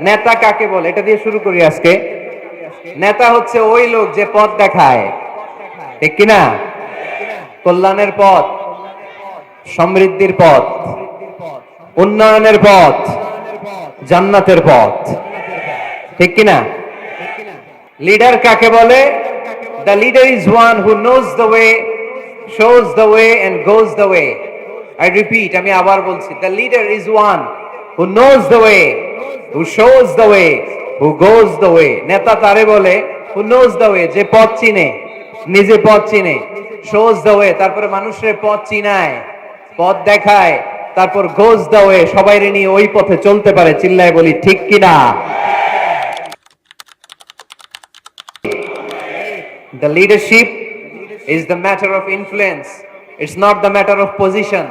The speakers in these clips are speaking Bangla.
নেতা কাকে বলে? এটা দিয়ে শুরু করি আজকে। নেতা হচ্ছে ওই লোক যে পথ দেখায়। ঠিক কিনা কল্যাণের পথ, সমৃদ্ধির পথ, উন্নয়নের পথ, জান্নাতের পথ। ঠিক কিনা লিডার কাকে বলে? The leader is one who knows the way shows the way and goes the way I repeat আমি আবার বলছি the leader is one who knows the way who shows the way who goes the way নেতা তারে বলে হু নোজ দ্য ওয়ে যে পথ চিনে, নিজে পথ চিনে শোজ দ্য ওয়ে তারপরে মানুষের পথ চিনায়, পথ দেখায়, তারপর গোজ দ্য ওয়ে সবাই নিয়ে ওই পথে চলতে পারে, চিল্লায় বলি, ঠিক কিনা The leadership is the matter of influence. It's not the matter of position.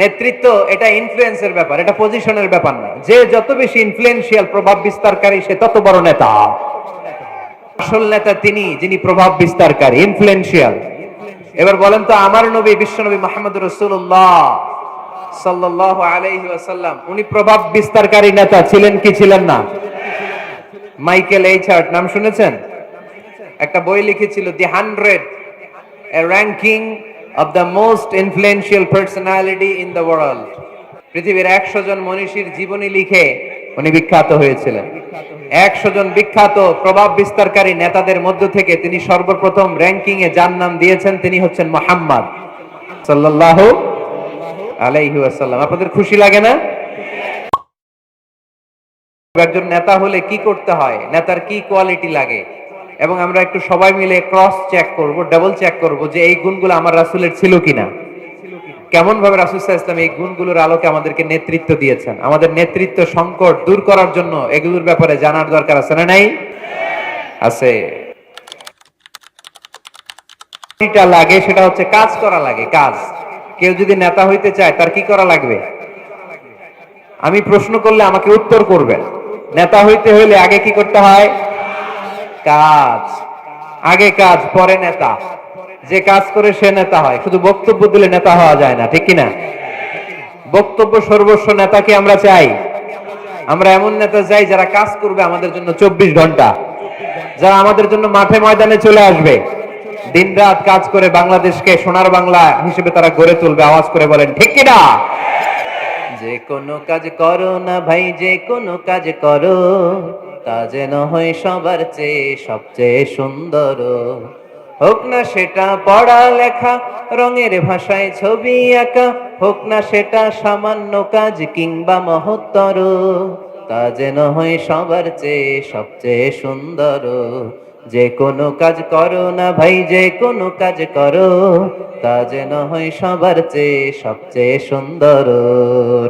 নেতৃত্ব এটা ইনফ্লুয়েন্সের ব্যাপার, এটা পজিশনের ব্যাপার না। যে যত বেশি ইনফ্লুয়েন্সিয়াল প্রভাব বিস্তারকারী, সে তত বড় নেতা। আসল নেতা তিনি, যিনি প্রভাব বিস্তারকারী ইনফ্লুয়েন্সিয়াল এবার বলেন তো, আমার নবী বিশ্বনবী মোহাম্মদ রসুল্লাহ সাল্লাহ আলাইহি উনি প্রভাব বিস্তারকারী নেতা ছিলেন কি ছিলেন না? মাইকেল এইচার্ট নাম শুনেছেন? একটা বই লিখেছিল, the hundred ranking of the most influential personality in the world পৃথিবীর একশো জন মনীষীর জীবনী লিখে উনি বিখ্যাত হয়েছিলেন। একশো জন বিখ্যাত প্রভাব বিস্তারকারী নেতাদের মধ্য থেকে তিনি সর্বপ্রথম র্যাঙ্কিং এ যার নাম দিয়েছেন তিনি হচ্ছেন মোহাম্মদ সাল্লাল্লাহু আলাইহি ওয়াসাল্লাম। আপনাদের খুশি লাগে না? একজন নেতা হলে কি করতে হয়? নেতার কি কোয়ালিটি লাগে? এবং আমরা একটু সবাই মিলে ক্রস চেক করব ডাবল চেক করব যে এই গুণগুলো আমার রাসুলের ছিল কিনা। কেমন ভাবে রাসূল সাল্লাল্লাহু আলাইহি ওয়াসাল্লাম এই গুণগুলোর আলোকে আমাদেরকে নেতৃত্ব দিয়েছেন? আমাদের নেতৃত্ব সংকট দূর করার জন্য এগুলোর ব্যাপারে জানার দরকার আছে না নাই? আছে। লাগে সেটা হচ্ছে কাজ করা লাগে, কাজ। কেউ যদি নেতা হইতে চায়, তার কি করা লাগবে? আমি প্রশ্ন করলে আমাকে উত্তর করবেন। নেতা হইতে হইলে আগে কি করতে হয়? কাজ। আগে কাজ, পরে নেতা। যে কাজ করে সে নেতা হয়। শুধু বক্তব্য দিলে নেতা হওয়া যায় না, ঠিক কিনা? বক্তব্য সর্বস্ব নেতাকে আমরা চাই। আমরা এমন নেতা চাই যারা কাজ করবে আমাদের জন্য চব্বিশ ঘণ্টা। যারা আমাদের জন্য মাঠে ময়দানে চলে আসবে। দিনরাত কাজ করে বাংলাদেশকে সোনার বাংলা হিসেবে তারা গড়ে তুলবে। আওয়াজ করে বলেন, ঠিক কিনা? যে কোনো কাজ করো না ভাই, যে কোনো কাজ করো। তা যেন হয় সবার চেয়ে সবচেয়ে সুন্দর। হোক না সেটা পড়া লেখা, রঙের ভাষায় ছবি আঁকা, হোক না সেটা সামান্য কাজ কিংবা মহত্তর, তা যেন হয় সবার চেয়ে সবচেয়ে সুন্দর। যে কোনো কাজ করো না ভাই, যে কোনো কাজ করো, তা যেন হয় সবার চেয়ে সবচেয়ে সুন্দর।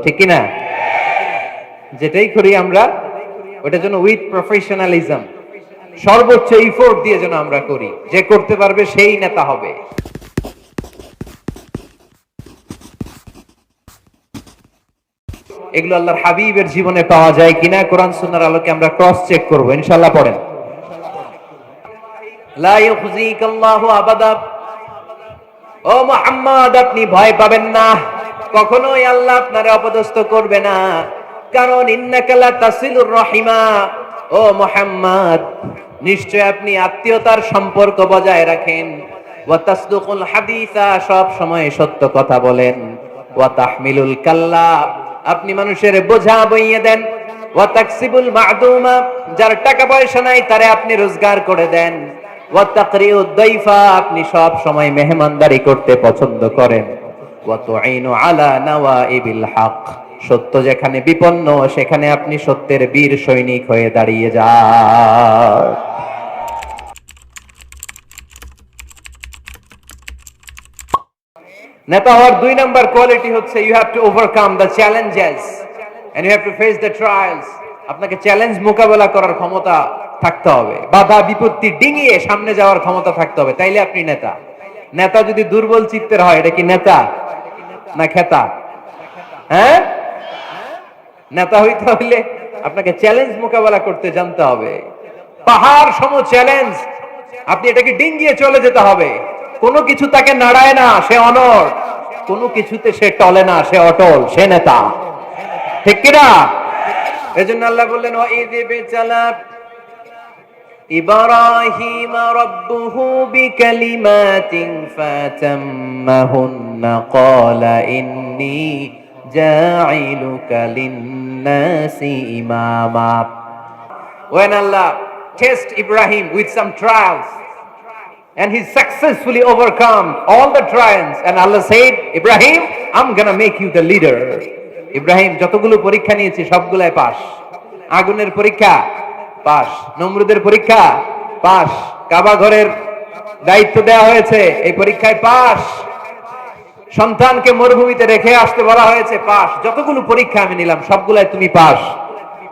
ঠিক না? যেটাই করি আমরা ওটা যেন উইথ প্রফেশনালিজম সর্বোচ্চ ইফোর্ট দিয়ে যেন আমরা করি। যে করতে পারবে সেই নেতা হবে। এগুলো আল্লাহর হাবিবের জীবনে পাওয়া যায় কিনা, কোরআন সুন্নাহর আলোকে আমরা ক্রস চেক করব। ইনশাআল্লাহ পড়েন। লা ইউখজিকাল্লাহু আবাদা। ও মুহাম্মদ, আপনি ভয় পাবেন না। কখনোই আল্লাহ আপনারে অপদস্থ করবে না। কারণ ইন্নাকা লা তাসিলুর রহিমা। ও মুহাম্মদ, নিশ্চয় আপনি আত্মীয়তার সম্পর্ক বজায় রাখেন। ওয়া তাসদুকুল হাদিসা, সব সময় সত্য কথা বলেন। ওয়া তাহমিলুল কাল্লা, আপনি মানুষের বোঝা বইয়ে দেন। ওয়া তাকসিবুল মা'দুমা, যার টাকা পয়সা নাই, তারে আপনি রোজগার করে দেন। ওয়া তাকরিউদ দাইফা, আপনি সব সময় মেহমানদারি করতে পছন্দ করেন। ওয়া তুঈনু আলা নাওয়াইবিল হক। সত্য যেখানে বিপন্ন, সেখানে আপনি সত্যের বীর সৈনিক হয়ে দাঁড়িয়ে যান। নেতা হওয়ার দুই নাম্বার কোয়ালিটি হচ্ছে you have to overcome the challenges and you have to face the trials আপনাকে চ্যালেঞ্জ মোকাবেলা করার ক্ষমতা থাকতে হবে। বাধা, বিপত্তি ডিঙিয়ে সামনে যাওয়ার ক্ষমতা থাকতে হবে। তাইলে আপনি নেতা। নেতা যদি দুর্বল চিত্তের হয়, এটা কি নেতা? না খেতা? হ্যাঁ? নেতা হইতে হইলে আপনাকে চ্যালেঞ্জ মোকাবেলা করতে জানতে হবে পাহাড় সম চ্যালেঞ্জ আপনি এটাকে ডিঙ্গিয়ে চলে যেতে হবে কোনো কিছু তাকে নাড়ায় না সে অনর কোনো কিছুতে সে টলে না সে অটল সে নেতা ঠিক কিনা এজন্য আল্লাহ বললেন ওয়াইদ বেচালা إبراهيم ربه بكلمات فأتمهن قال إني জাইলুকা লিন্নাসি ইমামা When Allah test Ibrahim with some trials and he successfully overcome all the trials and Allah said Ibrahim I'm gonna make you the leader Ibrahim যতগুলো পরীক্ষা নিয়েছি সবগুলাই পাস আগুনের পরীক্ষা পাস নমরুদের পরীক্ষা পাস কাবা ঘরের দায়িত্ব দেওয়া হয়েছে এই পরীক্ষায় পাস সন্তানকে মরুভূমিতে রেখে আসতে বলা হয়েছে, পাস। যতগুলো পরীক্ষা আমি নিলাম, সবগুলাই তুমি পাস।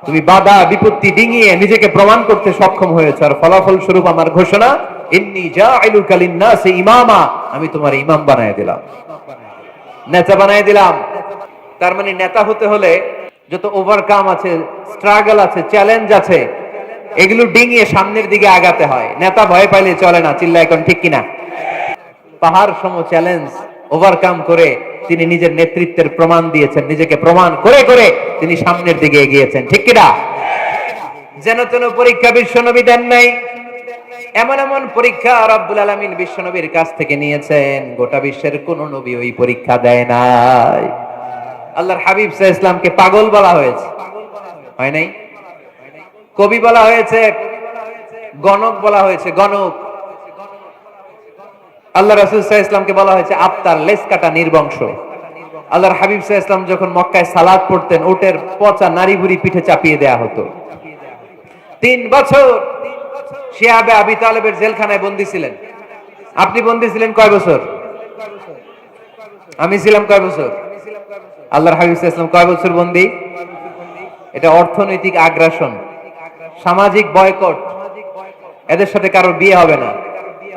তুমি বাধা, বিপত্তি ডিঙিয়ে নিজেকে প্রমাণ করতে সক্ষম হয়েছে। আর ফলাফল স্বরূপ আমার ঘোষণা, ইন্নি কালিন্নাসি ইমামা। আমি তোমার ইমাম বানায় দিলাম। নেতা বানায় দিলাম। তার মানে নেতা হতে হলে যত ওভারকাম আছে স্ট্রাগল আছে চ্যালেঞ্জ আছে, এগুলো ডিঙিয়ে সামনের দিকে আগাতে হয়। নেতা ভয় পাইলে চলে না চিল্লা এখন ঠিক কিনা? পাহাড় সম চ্যালেঞ্জ ওভারকাম করে তিনি নিজের নেতৃত্বের প্রমাণ দিয়েছেন, নিজেকে প্রমাণ করে করে তিনি সামনের দিকে এগিয়েছেন। ঠিক কিনা? যেন তেন পরীক্ষা বিশ্বনবী দেন নাই, এমন এমন পরীক্ষা রব্বুল আলমিন বিশ্বনবীর কাছ থেকে নিয়েছেন, গোটা বিশ্বের কোন নবী ওই পরীক্ষা দেয় নাই। আল্লাহর হাবিব সাহ ইসলামকে পাগল বলা হয়েছে। হয় নাই? কবি বলা হয়েছে, গণক বলা হয়েছে, গণক। আল্লাহ রাসুল সাহ ইসলামকে বলা হয়েছে আত্মার লেস কাটা নির্বংশ। আল্লাহর হাবিব সাহ ইসলাম যখন মক্কায় সালাদ পড়তেন ওটের পচা নারী বুড়ি পিঠে চাপিয়ে দেয়া হতো। তিন বছর শিয়াবে আবি তালেবের জেলখানায় বন্দী ছিলেন। আপনি বন্দী ছিলেন কয় বছর? আমি ছিলাম কয় বছর? আল্লাহর হাবিব ইসলাম কয় বছর বন্দী? এটা অর্থনৈতিক আগ্রাসন, সামাজিক বয়কট। এদের সাথে কারও বিয়ে হবে না।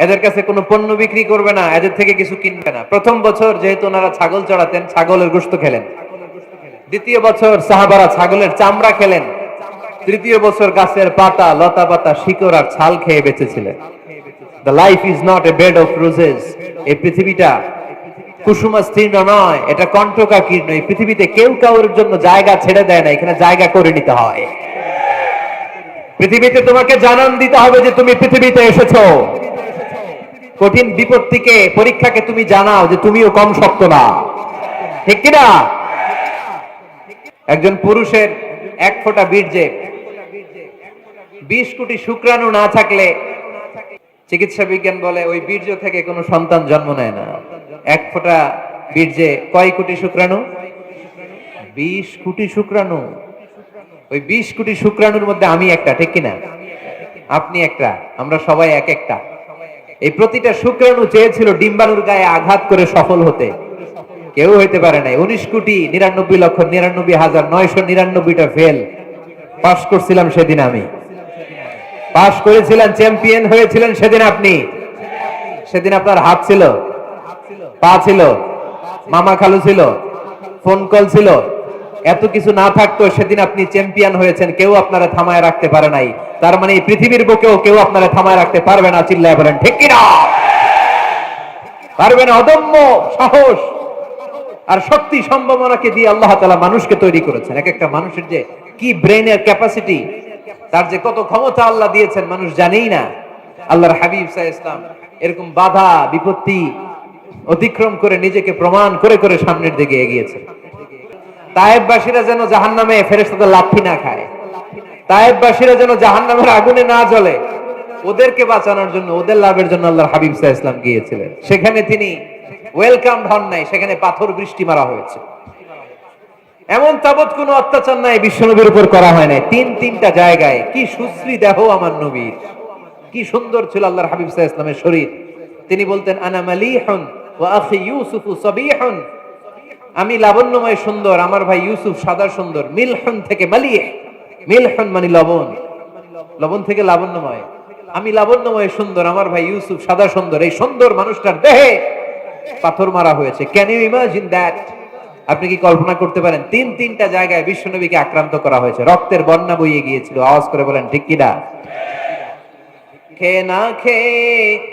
এদের কাছে কোনো পণ্য বিক্রি করবে না, এদের থেকে কিছু কিনবে না। প্রথম বছর যেহেতু ওনারা ছাগল চড়াতেন, ছাগলের গোস্ত খেলেন। দ্বিতীয় বছর সাহাবারা ছাগলের চামড়া খেলেন। তৃতীয় বছর গাছের পাতা, লতা পাতা, শিকড় আর ছাল খেয়ে বেঁচেছিলেন। The life is not a bed of roses এই পৃথিবীটা কুসুমাস্তীর্ণ নয়, এটা কণ্ঠকাকীর্ণ। এই পৃথিবীতে কেউ কাউর জন্য জায়গা ছেড়ে দেয় না, এখানে জায়গা করে নিতে হয়। পৃথিবীতে তোমাকে জানান দিতে হবে যে তুমি পৃথিবীতে এসেছ। কঠিন বিপত্তিকে পরীক্ষাকে তুমি জানাও যে তুমিও কম শক্ত না। ঠিক কিনা? একজন পুরুষের এক ফোঁটা বীর্যে বিশ কোটি শুক্রাণু না থাকলে চিকিৎসা বিজ্ঞান বলে ওই বীর্য থেকে কোনো সন্তান জন্ম নেয় না। এক ফোঁটা বীর্যে কয় কোটি শুক্রাণু? বিশ কোটি শুক্রাণু। ওই বিশ কোটি শুক্রাণুর মধ্যে আমি একটা, ঠিক কিনা? আপনি একটা, আমরা সবাই এক একটা। এই প্রতিটা শুক্রাণু চেয়েছিল ডিম্বাণুর গায়ে আঘাত করে সফল হতে। কেউ হইতে পারে নাই। উনিশ কোটি নিরানব্বই লক্ষ নিরানব্বই হাজার নয়শো নিরানব্বইটা ফেল পাশ করছিলাম সেদিন আমি। পাশ করেছিলেন চ্যাম্পিয়ন হয়েছিলেন সেদিন আপনি। সেদিন আপনার হাত ছিল। পা ছিল। মামা খালু ছিল। ফোন কল ছিল। এত কিছু না থাকতো সেদিন আপনি চ্যাম্পিয়ন হয়েছেন, কেউ আপনারা থামায় রাখতে পারে নাই। তার মানে পৃথিবীর বুকেও কেউ আপনারা থামায় রাখতে পারবে না, চিল্লায় বলেন, ঠিক কিনা? পারবে না, অদম্য সাহস আর শক্তি সম্ভাবনাকে দিয়ে আল্লাহ তালা মানুষকে তৈরি করেছেন। এক একটা মানুষের যে কি ব্রেনের ক্যাপাসিটি, তার যে কত ক্ষমতা আল্লাহ দিয়েছেন, মানুষ জানেই না। আল্লাহর হাবিব সাহ ইসলাম এরকম বাধা, বিপত্তি অতিক্রম করে নিজেকে প্রমাণ করে করে সামনের দিকে এগিয়েছে তায়েববাসীরা যেন জাহান নামে ফেরেস্তাদের লাথি না খায়। তায়েববাসীরা যেন জাহান নামের আগুনে না জ্বলে। ওদেরকে বাঁচানোর জন্য, ওদের লাভের জন্য আল্লাহর হাবিব সাহ ইসলাম গিয়েছিলেন। সেখানে তিনি ওয়েলকাম হন নাই, সেখানে পাথর বৃষ্টি মারা হয়েছে। এমন তাবৎ কোন অত্যাচার নাই, বিশ্বনবীর উপর করা হয় নাই। তিন তিনটা জায়গায়, কি সুশ্রী দেহ আমার নবীর। কি সুন্দর ছিল আল্লাহর হাবিব সাহ ইসলামের শরীর। তিনি বলতেন, আনা মালিহন ওয়া আখি ইউসুফু সাবিহন। আমি লাবণ্যময় সুন্দর, আমার ভাই ইউসুফ সাদা সুন্দর। মিলহন থেকে মালিহ। মিলহন মানে লবণ। লবণ থেকে লাবণ্যময়। আমি লাবণ্যময় সুন্দর, আমার ভাই ইউসুফ সাদা সুন্দর। এই সুন্দর মানুষটার দেহে পাথর মারা হয়েছে। ক্যান ইউ ইমাজিন দ্যাট আপনি কি কল্পনা করতে পারেন? তিন তিনটা জায়গায় বিশ্বনবীকে আক্রান্ত করা হয়েছে। রক্তের বন্যা বইয়ে গিয়েছিল। আওয়াজ করে বলেন, ঠিক কিনা খে না খেয়ে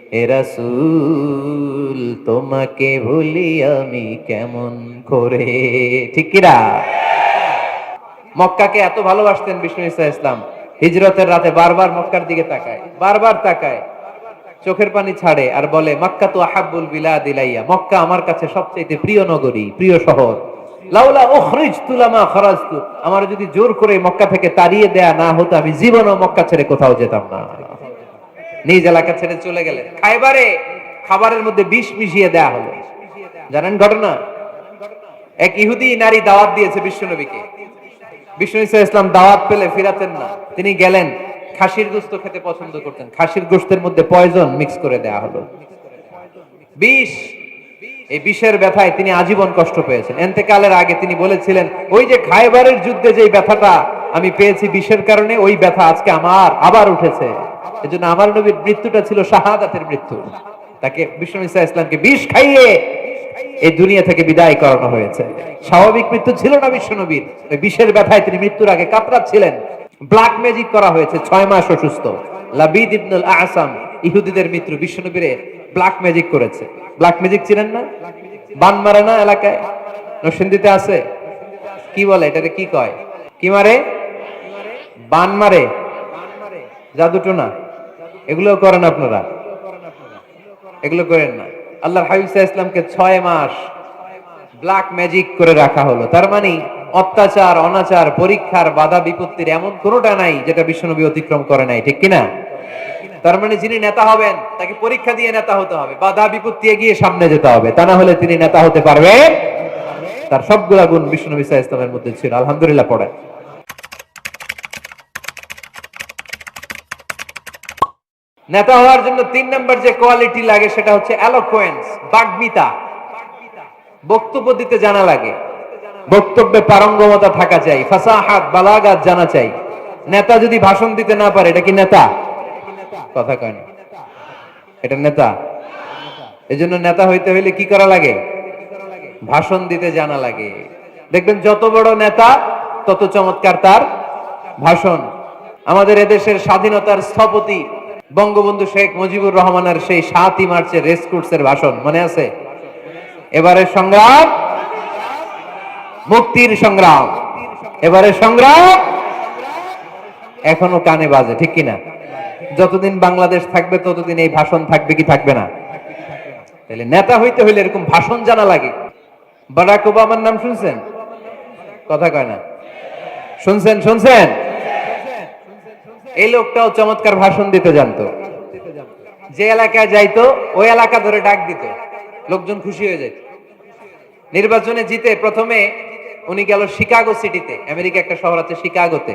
এরা সুল তোমাকে ভুলি আমি কেমন করে? ঠিক কিরা মক্কাকে এত ভালোবাসতেন বিষ্ণু ইসা ইসলাম, হিজরতের রাতে বারবার মক্কার দিকে তাকায়, বারবার তাকায়, চোখের পানি ছাড়ে আর বলে, মক্কা তো আহাবুল বিলা দিলাইয়া মক্কা আমার কাছে সবচেয়ে প্রিয় নগরী, প্রিয় শহর। লাউলা উখরিজ তুলামা খরাজতু। আমার যদি জোর করে মক্কা থেকে তাড়িয়ে দেয়া না হতো, আমি জীবনও মক্কা ছেড়ে কোথাও যেতাম না। নিজ এলাকা ছেড়ে চলে গেলেন। খাইবারে খাবারের মধ্যে বিষ মিশিয়ে দেয়া হলো। জানেন ঘটনা? এক ইহুদি নারী দাওয়াত দিয়েছে বিশ্বনবীকে। বিষ্ণু ইসা ইসলাম দাওয়াত পেলে ফিরাতেন না। তিনি গেলেন, খাসির গোস্ত খেতে পছন্দ করতেন। খাসির গোস্তের মধ্যে পয়জন মিক্স করে দেয়া হলো। বিষ, এই বিষের ব্যথায় তিনি আজীবন কষ্ট পেয়েছেন। এতেকালের আগে তিনি বলেছিলেন, ওই যে খাইবারের যুদ্ধে যে ব্যথাটা আমি পেয়েছি, বিষের কারণে ওই ব্যথা আজকে আমার আবার উঠেছে। এজন্য আমার নবীর মৃত্যুটা ছিল শাহাদাতের মৃত্যু। তাকে বিষ্ণু ইসা ইসলামকে বিষ খাইয়ে এই দুনিয়া থেকে বিদায় করানো হয়েছে। স্বাভাবিক মৃত্যু ছিল না বিশ্ব নবীর। বিষের ব্যথায় তিনি মৃত্যুর আগে কাতরাচ্ছিলেন। ব্ল্যাক ম্যাজিক করা হয়েছে, ছয় মাস অসুস্থ। লাবিদ ইবনুল আসাম ইহুদিদের মিত্র বিশ্ব নবীরে ব্ল্যাক ম্যাজিক করেছে। ব্ল্যাক ম্যাজিক ছিলেন না? বান মারে না এলাকায়? নরসিংদীতে আছে? কি বলে, এটাকে কি কয়? কি মারে? বান মারে। জাদুটো না এগুলো করেন আপনারা? এগুলো করেন না। আল্লাহর হাবিব সাল্লাল্লাহু আলাইহি ইসলামকে ছয় মাস ব্ল্যাক ম্যাজিক করে রাখা হলো। তার মানে অত্যাচার, অনাচার, পরীক্ষার বাধা বিপত্তির এমন কোনোটা নাই যেটা বিশ্বনবী অতিক্রম করে নাই, ঠিক কিনা? তার মানে যিনি নেতা হবেন, তাকে পরীক্ষা দিয়ে নেতা হতে হবে, বাধা বিপত্তি এগিয়ে সামনে যেতে হবে। তা না হলে তিনি নেতা হতে পারবেন? তার সবগুলা গুণ সাল্লাল্লাহু ইসলামের মধ্যে ছিল। আলহামদুলিল্লাহ পড়ে নেতা হওয়ার জন্য তিন নম্বর যে কোয়ালিটি লাগে সেটা হচ্ছে অ্যালোকোয়েন্স বাগ্মিতা। বক্তব্য দিতে জানা লাগে। বক্তব্যে পারঙ্গমতা থাকা চাই, ফাসাহাত, বালাগাত জানা চাই। নেতা যদি ভাষণ দিতে না পারে, এটা কি নেতা? কথা কয় না। এটা নেতা। এজন্য নেতা হইতে হইলে কি করা লাগে? ভাষণ দিতে জানা লাগে। দেখবেন যত বড় নেতা, তত চমৎকার তার ভাষণ। আমাদের এদেশের স্বাধীনতার স্থপতি বঙ্গবন্ধু শেখ মুজিবুর রহমানের সেই সাতই মার্চের রেস কোর্সের ভাষণ, মনে আছে? এবারের সংগ্রাম, মুক্তির সংগ্রাম। এবারের সংগ্রাম, এখনও কানে বাজে, ঠিক কিনা? যতদিন বাংলাদেশ থাকবে, ততদিন এই ভাষণ থাকবে কি থাকবে না? তাহলে নেতা হইতে হইলে এরকম ভাষণ জানা লাগে। বারাক ওবামার নাম শুনছেন? কথা কয় না। শুনছেন শুনছেন? এই লোকটাও চমৎকার ভাষণ দিতে জানতো। যে এলাকায় যাইতো, ওই এলাকা ধরে ডাক দিত। লোকজন খুশি হয়ে যেত নির্বাচনে জিতে প্রথমে উনি গেল শিকাগো সিটিতে। আমেরিকা একটা শহর আছে শিকাগোতে।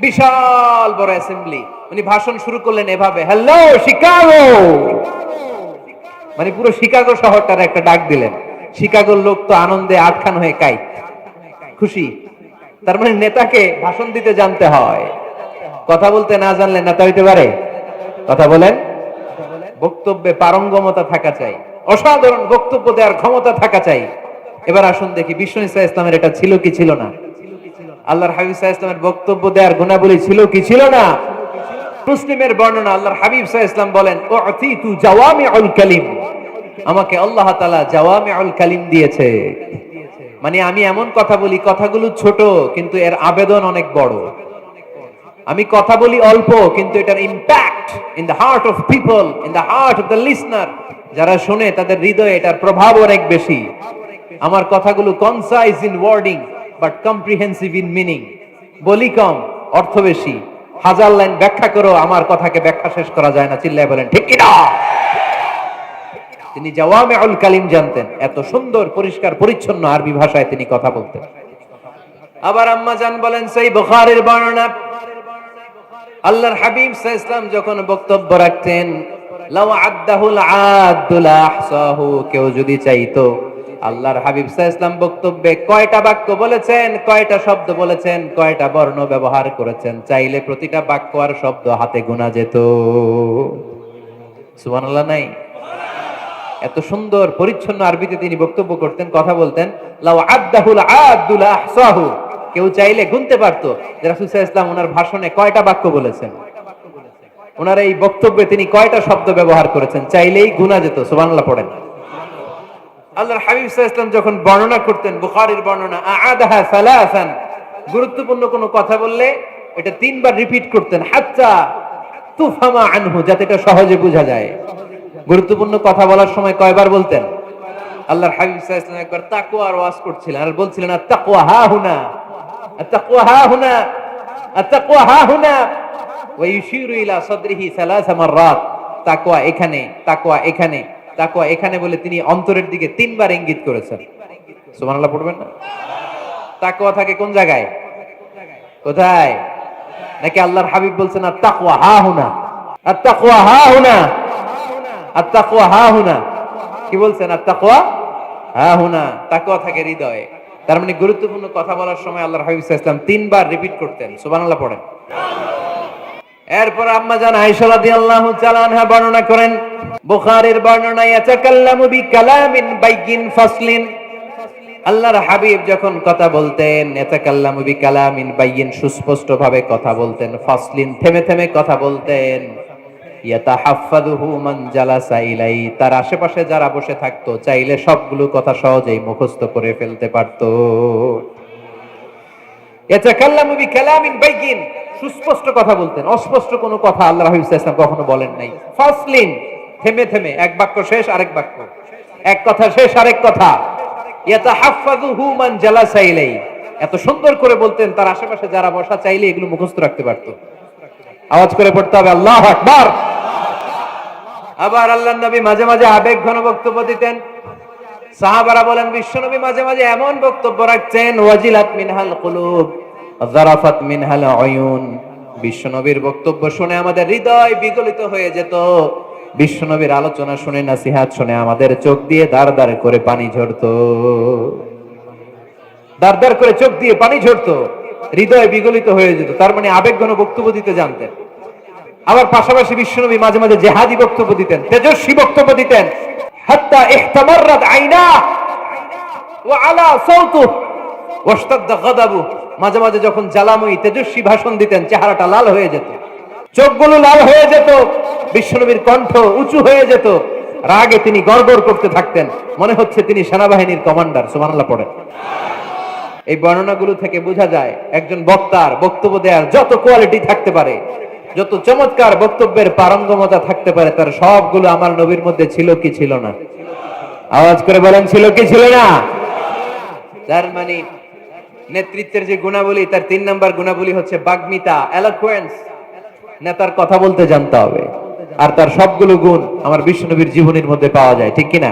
বিশাল বড় অ্যাসেম্বলি। উনি ভাষণ শুরু করলেন এভাবে, হ্যালো, শিকাগো! মানে পুরো শিকাগো শহরটার একটা ডাক দিলেন। শিকাগোর লোক তো আনন্দে আটখান হয়ে কাই খুশি? তার মানে নেতাকে ভাষণ দিতে জানতে হয়। কথা বলতে না জানলে নেতা হইতে পারে? কথা বলেন। বক্তব্যে পারঙ্গমতা থাকা চাই। অসাধারণ বক্তব্য দেওয়ার ক্ষমতা থাকা চাই। এবার আসুন দেখি বিষ্ণু ইসা ইসলামের এটা ছিল কি ছিল না? আল্লাহর হাবিব সাহা ইসলামের বক্তব্য দেওয়ার গুণাবলী ছিল কি ছিল না? মুসলিমের বর্ণনা আল্লাহর হাবিব সাহা ইসলাম বলেন কালিম। আমাকে আল্লাহ তালা জাওয়ামি আল কালিম দিয়েছে। মানে আমি এমন কথা বলি, কথাগুলো ছোট, কিন্তু এর আবেদন অনেক বড়। আমি কথা বলি অল্প, কিন্তু এটার impact in the heart of people in the heart of the listener যারা শুনে, তাদের হৃদয়ে এটার প্রভাব অনেক বেশি। আমার কথাগুলো concise in wording but comprehensive in meaning বলি কম, অর্থ বেশি। হাজার লাইন ব্যাখ্যা করো, আমার কথাকে ব্যাখ্যা শেষ করা যায় না, চিল্লায় বলেন, ঠিক কিনা? তিনি জাওয়ামে আল কালিম জানতেন, এত সুন্দর, পরিষ্কার, পরিচ্ছন্ন আরবি ভাষায় তিনি কথা বলতেন। আবার আম্মা জান বলেন, সেই বুখারীর বর্ণনা আল্লাহর হাবিব সাল্লাল্লাহু ইসলাম যখন বক্তব্য রাখতেন কেউ যদি চাইতো, আল্লাহর হাবিব সাহ ইসলাম বক্তব্যে কয়টা বাক্য বলেছেন, কয়টা শব্দ বলেছেন, কয়টা বর্ণ ব্যবহার করেছেন, চাইলে প্রতিটা বাক্য আর শব্দ হাতে গোনা যেত। সুবহানাল্লাহ নাই? এত সুন্দর, পরিচ্ছন্ন আরবিতে তিনি বক্তব্য করতেন, কথা বলতেন, লাউ আদাহুল আদুল আহসাহু কেউ চাইলে গুনতে পারতো যে সাল্লাল্লাহু আলাইহি ওনার ভাষণে কয়টা বাক্য বলেছেন? ওনার এই বক্তব্যে তিনি কয়টা শব্দ ব্যবহার করেছেন? চাইলেই গুনা যেত, সুবহানাল্লাহ পড়েন। আল্লাহর হাবিব ওয়াসাল্লাম যখন বর্ণনা করতেন, বুখারীর বর্ণনা, আআদাহা সালাসান, গুরুত্বপূর্ণ কোনো কথা বললে এটা তিনবার রিপিট করতেন, হাত্তা তুফামা আনহু, যাতে এটা সহজে বোঝা যায়। গুরুত্বপূর্ণ কথা বলার সময় কয়বার বলতেন? আল্লাহর হাবিব ওয়াসাল্লাম একবার তাকওয়ার ওয়াজ করছিলেন আর বলছিলেন আর তাকুয়া হা হুনা। হা হুনা আত-তাকওয়া হা হুনা। ওয়া ইউশিরু ইলা সাদরিহি সালাসা মাররাত। তাকওয়া এখানে তাকওয়া এখানে তাকওয়া এখানে বলে তিনি অন্তরের দিকে তিনবার ইঙ্গিত করেছেন। সুবহানাল্লাহ পড়বেন না? তাকওয়া থাকে কোন জায়গায়? কোথায়? নাকি আল্লাহর হাবিব বলছেন আর তাকওয়া হা হুনা। আর তাকওয়া হা হুনা। আর তাকওয়া হা হুনা। কি বলছেন? আর তাকওয়া হা হুনা। তাকওয়া থাকে হৃদয়ে। তার মানে গুরুত্বপূর্ণ কথা বলার সময় আল্লাহর হাবিব ওয়াসাল্লাম তিনবার রিপিট করতেন, সুবহানাল্লাহ পড়েন। এরপর আম্মা জান আয়েশা রাদিয়াল্লাহু তাআলা আনহা বর্ণনা করেন, বুখারীর বর্ণনা ইয়াতাকাল্লামু বিকালামিন বাইয়িন ফাসলিন। আল্লাহর হাবিব যখন কথা বলতেন ইয়াতাকাল্লামু বিকালামিন সুস্পষ্ট ভাবে কথা বলতেন, ফাসলিন, থেমে থেমে কথা বলতেন। তার আশেপাশে যারা বসে থাকতো, চাইলে সবগুলো কথা সহজেই করে ফেলতে পারতো। সুস্পষ্ট কথা বলতেন, অস্পষ্ট কোনো কথা আল্লাহ ওয়াসাল্লাম কখনো বলেন নাই। ফাসলিন, থেমে থেমে, এক বাক্য শেষ, আরেক বাক্য। এক কথা শেষ, আরেক কথা। এত সুন্দর করে বলতেন, তার আশেপাশে যারা বসা, চাইলে এগুলো মুখস্থ রাখতে পারতো। আওয়াজ করে পড়তে হবে, আল্লাহু আকবার। আবার আল্লাহর নবী মাঝে মাঝে আবেগ ঘন বক্তব্য দিতেন। সাহাবারা বলেন, বিশ্বনবী মাঝে মাঝে এমন বক্তব্য রাখছেন ওয়াজিলাত মিনহাল কুলুব জারাফাত মিনহাল আয়ুন। বিশ্বনবীর বক্তব্য শুনে আমাদের হৃদয় বিগলিত হয়ে যেত। বিশ্বনবীর আলোচনা শুনে, নাসিহাত শুনে আমাদের চোখ দিয়ে দাঁড় দাঁড় করে পানি ঝরতো। দাঁড় দাঁড় করে চোখ দিয়ে পানি ঝরতো। হৃদয় বিগলিত হয়ে যেত। তার মানে আবেগ ঘন বক্তব্য দিতে জানতেন। আবার পাশাপাশি বিশ্বনবী মাঝে মাঝে জেহাদি বক্তব্য দিতেন, তেজস্বী বক্তব্য দিতেন। মাঝে মাঝে যখন জ্বালাময়ী তেজস্বী ভাষণ দিতেন, চেহারাটা লাল হয়ে যেত। চোখগুলো লাল হয়ে যেত। বিশ্বনবীর কণ্ঠ উঁচু হয়ে যেত। রাগে তিনি গড়গড় করতে থাকতেন। মনে হচ্ছে তিনি সেনাবাহিনীর কমান্ডার, সুবহানাল্লাহ পড়েন। এই বর্ণনাগুলো থেকে বোঝা যায়, একজন বক্তার বক্তব্য দেওয়ার যত কোয়ালিটি থাকতে পারে যত চমৎকার বক্তব্যের পারঙ্গমতা থাকতে পারে, তার সবগুলো আমার নবীর মধ্যে ছিল কি ছিল না? আওয়াজ করে বলেন, ছিল কি ছিল না? তার মানে নেতৃত্বের যে গুণাবলী, তার তিন নাম্বার গুণাবলী হচ্ছে বাগ্মিতা এলোকুয়েন্স নেতার কথা বলতে জানতে হবে। আর তার সবগুলো গুণ আমার বিশ্বনবীর জীবনের মধ্যে পাওয়া যায়, ঠিক কিনা?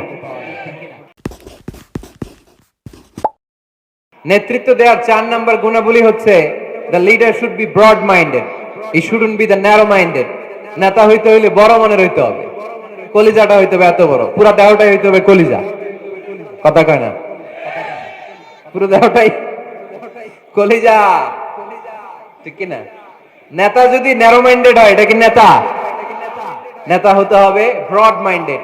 নেতৃত্ব দেওয়ার চার নাম্বার গুণাবলী হচ্ছে the leader should be broad minded be the narrow minded নেতা হইতে হইলে বড় মনের হইতে হবে। কলিজাটা হইতে হবে এত বড়। দেহটাই হইতে হবে কলিজা। কথা কয় না? পুরো দেহটাই কলিজা। ঠিক নেতা যদি ন্যারো মাইন্ডেড হয়, এটা কি নেতা? নেতা হতে হবে broad minded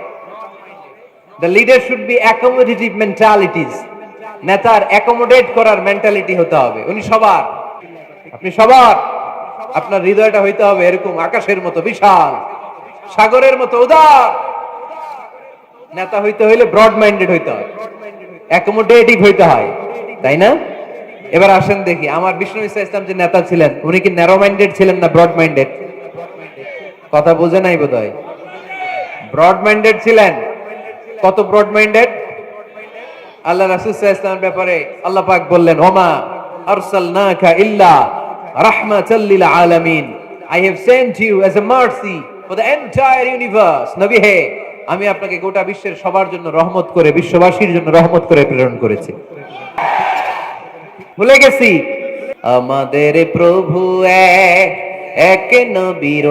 the leader should be accommodative mentalities নেতার অ্যাকোমোডেট করার মেন্টালিটি হতে হবে। উনি সবার। আপনি সবার। আপনার হৃদয়টা হইতে হবে এরকম আকাশের মতো বিশাল, সাগরের মতো উদার। নেতা হইতে হইলে ব্রড মাইন্ডেড হইতে হয়। অ্যাকোমোডেটিভ হইতে হয়, তাই না? এবার আসেন দেখি, আমার বিষ্ণু ইসা ইসলাম যে নেতা ছিলেন, উনি কি ন্যারো মাইন্ডেড ছিলেন না ব্রড মাইন্ডেড কথা বোঝে নাই বোধ হয় ব্রড মাইন্ডেড ছিলেন। কত ব্রড মাইন্ডেড আল্লাহ রাসূল ইসলামের ব্যাপারে আল্লাহ পাক বললেন, ওমা আরসালনাকা ইল্লা রাহমাতাল লিল আলামিন I have sent you as a mercy for the entire universe নবী হে আমি আপনাকে গোটা বিশ্বের সবার জন্য রহমত করে বিশ্ববাসীর জন্য রহমত করে প্রেরণ করেছি। ভুলে গেছি। আমাদের প্রভু এক এক নবীর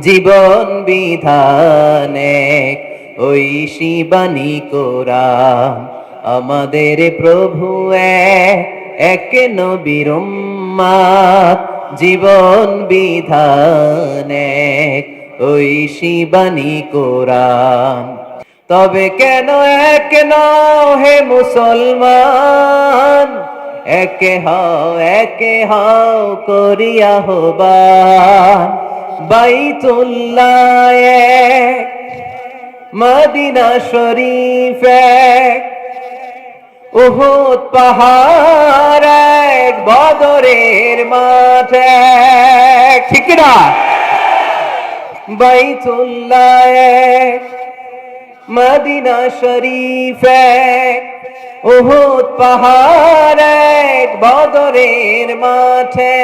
জীবন বিধানে ওই শিবানী কোরআন। আমাদের প্রভু এক, এক নবীর জীবন বিধান এক, ওই শিবানী কোরআন। তবে কেন এক নও হে মুসলমান? একে হও একে হও করিয়া হবান বাইতুল্লাহ মদিনা শরীফ উহুদ পাহাড় এক বদরের মাঠ। ঠিক না বাইতুল্লাহ মদিনা শরীফ। এক, পাহাড় এক বদরের মাঠে।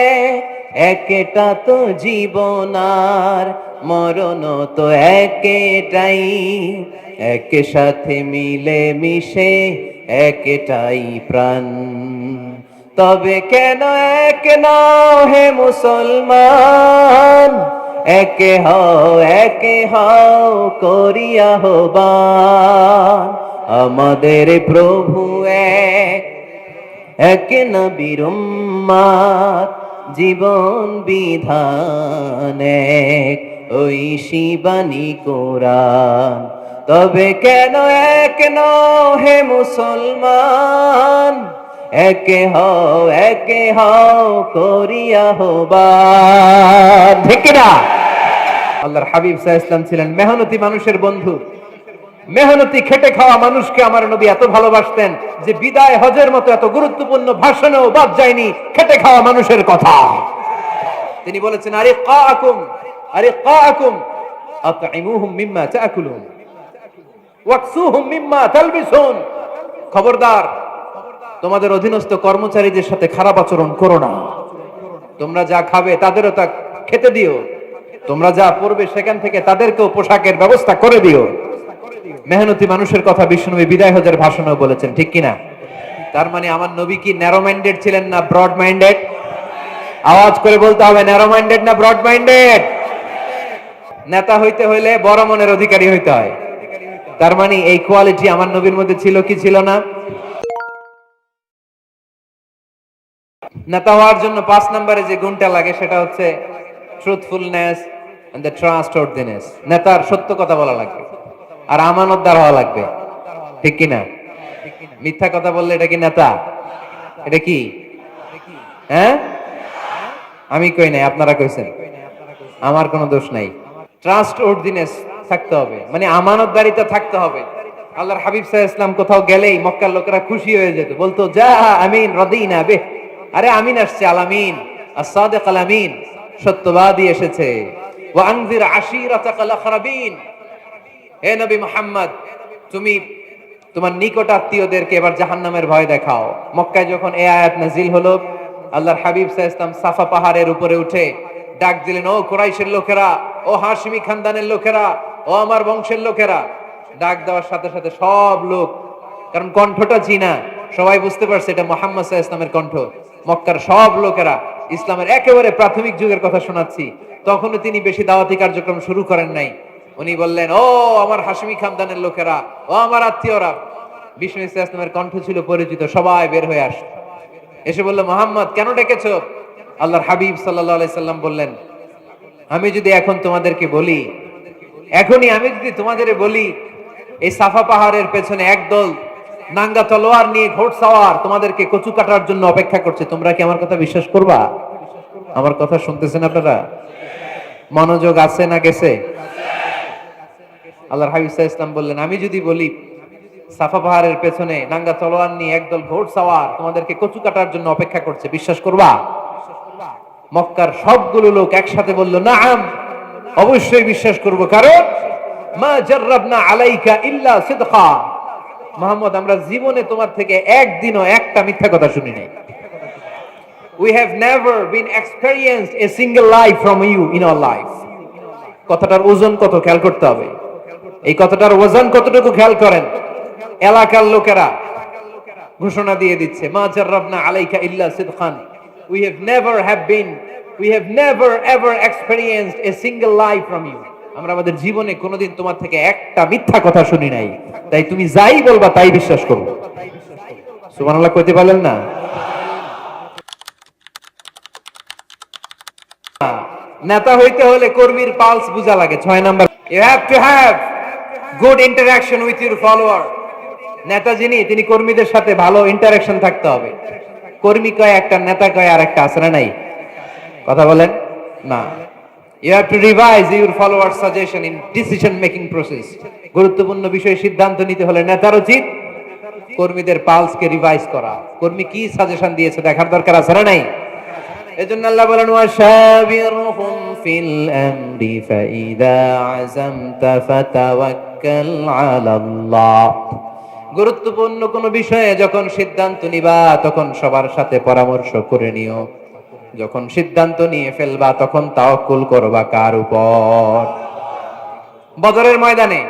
একটা তো জীবনার মরণ তো একেটাই। এক সাথে মিলে মিশে একটাই প্রাণ। তবে কেন এক নাও হে মুসলমান? একে হও একে হও করিয়া হবান আমাদের প্রভু এক এক নবীর জীবন বিধান ওই শিবানী কোরআন। তবে কেন এক নও হে মুসলমান? একে হও একে হও করিয়া হবান ঠিক না আল্লাহর হাবিব সাহা ইসলাম ছিলেন মেহনতি মানুষের বন্ধু। মেহনতি, খেটে খাওয়া মানুষকে আমার নবী এত ভালোবাসতেন যে বিদায় হজের মতো এত গুরুত্বপূর্ণ ভাষণেও বাদ যায়নি, খেটে খাওয়া মানুষের কথা। তিনি বলেছেন আরে কাকুম আরে কাকুম আতঈমুহুম মিম্মা তাকুলুন, ওয়াকসুহুম মিম্মা তালবিসুন। খবরদার, তোমাদের অধীনস্থ কর্মচারীদের সাথে খারাপ আচরণ করো না। তোমরা যা খাবে তাদেরও তা খেতে দিও। তোমরা যা পড়বে সেখান থেকে তাদেরকেও পোশাকের ব্যবস্থা করে দিও। মেহনতি মানুষের কথা বিষ্ণুনবী বিদায় হজের ভাষণও বলেছেন, ঠিক কিনা? তার মানে আমার নবী কি ন্যারো মাইন্ডেড ছিলেন না ব্রড মাইন্ডেড আওয়াজ করে বলতে হবে ন্যারো মাইন্ডেড না ব্রড মাইন্ডেড নেতা হইতে হইলে বড় মনের অধিকারী হইতে হয়। তার মানে এই কোয়ালিটি আমার নবীর মধ্যে ছিল কি ছিল না? নেতা হওয়ার জন্য পাঁচ নম্বরে যে গুণটা লাগে সেটা হচ্ছে ট্রুথফুলনেস এন্ড দ্য ট্রাস্টওয়ার্দিনেস নেতার সত্য কথা বলা লাগবে আর আমানতদার হওয়া লাগবে। ঠিক কি না মিথ্যা কথা বললে এটা কি নেতা? এটা কি? হ্যাঁ? আমি কই নাই, আপনারা কইছেন। আমার কোনো দোষ নাই। ট্রাস্ট ওর্দিনেস থাকতে হবে। মানে আমানতদারিতা থাকতে হবে। আল্লাহর হাবিব সাহেব ইসলাম কোথাও গেলেই মক্কার লোকেরা খুশি হয়ে যেত। বলতো, যা আমিন, রদিনা বে আরে আমিন আসছে আলামিন আসাদেক আলামিন সত্যবাদী এসেছে। ওয়া আনজির আশিরাতাকাল আখরাবিন। হে নবী মুহাম্মদ, তুমি তোমার নিকট আত্মীয়দেরকে এবার জাহান্নামের ভয় দেখাও। মক্কায় যখন এ আয়াত নাজিল হলো, আল্লাহর হাবিব সাহ সাফা পাহাড়ের উপরে উঠে ডাক দিলেন, ও কুরাইশের লোকেরা, ও হাশমি খানদানের লোকেরা, ও আমার বংশের লোকেরা। ডাক দেওয়ার সাথে সাথে সব লোক, কারণ কণ্ঠটা চিনা সবাই বুঝতে পারছে এটা মোহাম্মদ সাহা ইসলামের কণ্ঠ। মক্কার সব লোকেরা ইসলামের একেবারে প্রাথমিক যুগের কথা শোনাচ্ছি। তখনও তিনি বেশি দাওয়াতি কার্যক্রম শুরু করেন নাই। উনি বললেন, ও আমার হাসমি খানদানের লোকেরা, ও আমার আত্মীয়রা। বিষ্ণু ইসলামের কণ্ঠ ছিল পরিচিত, সবাই বের হয়ে আস এসে বলল, মোহাম্মদ, কেন ডেকেছো? আল্লাহর হাবিব সাল্লাহ সাল্লাম বললেন, আমি যদি এখন তোমাদেরকে বলি, এখনই আমি যদি তোমাদের বলি, এই সাফা পাহাড়ের পেছনে একদল নাঙ্গা তলোয়ার নিয়ে ঘোড়সাওয়ার তোমাদেরকে কচু কাটার জন্য অপেক্ষা করছে, তোমরা কি আমার কথা বিশ্বাস করবা? আমার কথা শুনতেছেন আপনারা? মনোযোগ আছে না গেছে? আল্লাহর আলাইহি ইসলাম বললেন, আমি যদি বলি, সাফা পাহাড়ের পেছনে নাঙ্গা তলোয়ার নিয়ে একদল ঘোড়সাওয়ার তোমাদেরকে কচু কাটার জন্য অপেক্ষা করছে, বিশ্বাস করবা? মক্কার সবগুলো লোক একসাথে বলল না আম অবশ্যই বিশ্বাস করব। কারণ, মা জাররাবনা আলাইকা ইল্লা সিদকা। মোহাম্মদ, আমরা জীবনে তোমার থেকে একদিনও একটা মিথ্যা কথা শুনি নাই। We have never been experienced a single lie from you in our life কথাটার ওজন কত, খেয়াল করতে হবে। এই কথাটার ওজন কতটুকু খেয়াল করেন? এলাকার লোকেরা ঘোষণা দিয়ে দিচ্ছে, মা জাররাবনা আলাইকা ইল্লা সিদখান have never have been, we have never ever experienced a single lie from you. আমরা আমাদের জীবনে কোনোদিন তোমার থেকে একটা মিথ্যা কথা শুনি নাই। তাই তুমি যাই বলবা তাই বিশ্বাস করব সুবহানাল্লাহ কইতে পারলেন না? নেতা হইতে হলে কর্মীর পালস বুঝা লাগে। ছয় number you have to have good interaction with your follower নেতা যিনি তিনি কর্মীদের সাথে ভালো ইন্টারাকশন থাকতে হবে। কর্মী কয় একটা, নেতা কয় আর একটা আসলে নাই? কথা বলেন? না। You have to revise your follower suggestion in decision making process গুরুত্বপূর্ণ বিষয়ে সিদ্ধান্ত নিতে হলে নেতার উচিত কর্মীদের পালসকে রিভাইজ করা। কর্মী কি সাজেশন দিয়েছে দেখার দরকার আছে না নাই? এজন্য আল্লাহ বলেন, ওয়াশাবিরহুম ফিল আমরি, ফাইদা আযামতা ফাতাওয়াক্কাল গুরুত্বপূর্ণ কোন বিষয়ে যখন সিদ্ধান্ত নিবা, তখন সবার সাথে পরামর্শ করে নিও। যখন সিদ্ধান্ত নিয়ে ফেলবা, তখন তাওয়াক্কুল করবা কার উপর? বদরের ময়দানে।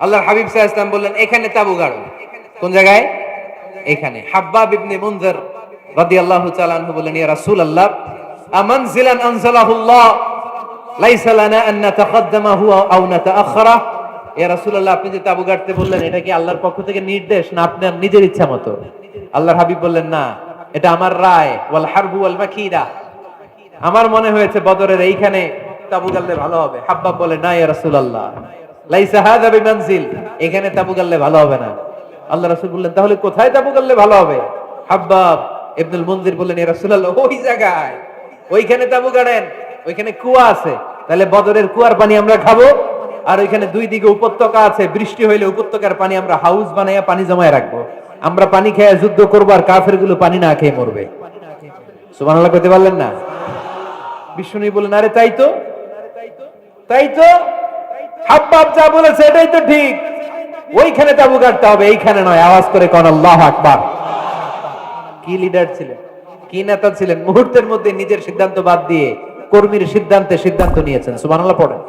আল্লাহর হাবিব ইসলাম বললেন, এখানে তাবু গাড়ো। কোন জায়গায়? এখানে। হাব্বাব ইবনে মুনজার রাদিয়াল্লাহু তাআলা আনহু বললেন, ইয়া রাসূলুল্লাহ আমানজিলান আনজালাহুল্লাহ। রাসূলুল্লাহ, আপনি যে তাবু গাড়তে বললেন, এটা কি আল্লাহর পক্ষ থেকে নির্দেশ না আপনার নিজের ইচ্ছা মতো? আল্লাহর হাবিব বললেন, না, এটা আমার রায়, ওয়াল হারবু ওয়াল মাকিদা। আমার মনে হয়েছে বদরের এইখানে তাবু গাললে ভালো হবে। হাব্বাব বলে, না, ইয়া রাসূলুল্লাহ, লাইসা হাযা বিমানজিল, এখানে তাবু গাললে ভালো হবে না। আল্লাহ রাসূল বললেন, তাহলে কোথায় তাবু গাললে ভালো হবে? হাব্বাব ইবনুল মুনজির বললেন, ইয়া রাসূলুল্লাহ, ওই জায়গায়, ওইখানে তাবু গাড়েন। ওইখানে কুয়া আছে। তাহলে বদরের কুয়ার পানি আমরা খাব, আর ওইখানে দুই দিকে উপত্যকা আছে। বৃষ্টি হইলে উপত্যকার পানি আমরা হাউস বানাইয়া পানি জমায় রাখব। আমরা পানি খেয়ে যুদ্ধ করব, আর কাফেরগুলো পানি না খেয়ে মরবে। পারলেন না? বিষ্ণু আরে তাই তো তাই তো, হাব্বাব যা বলেছে এটাই তো ঠিক। ওইখানে তাবু কাটতে হবে, এইখানে নয়। আওয়াজ করে কোন, আল্লাহ আকবার। কি লিডার ছিলেন? কি নেতা ছিলেন? মুহূর্তের মধ্যে নিজের সিদ্ধান্ত বাদ দিয়ে কর্মীর সিদ্ধান্তে সিদ্ধান্ত নিয়েছেন। সুবহানাল্লাহ পড়েন।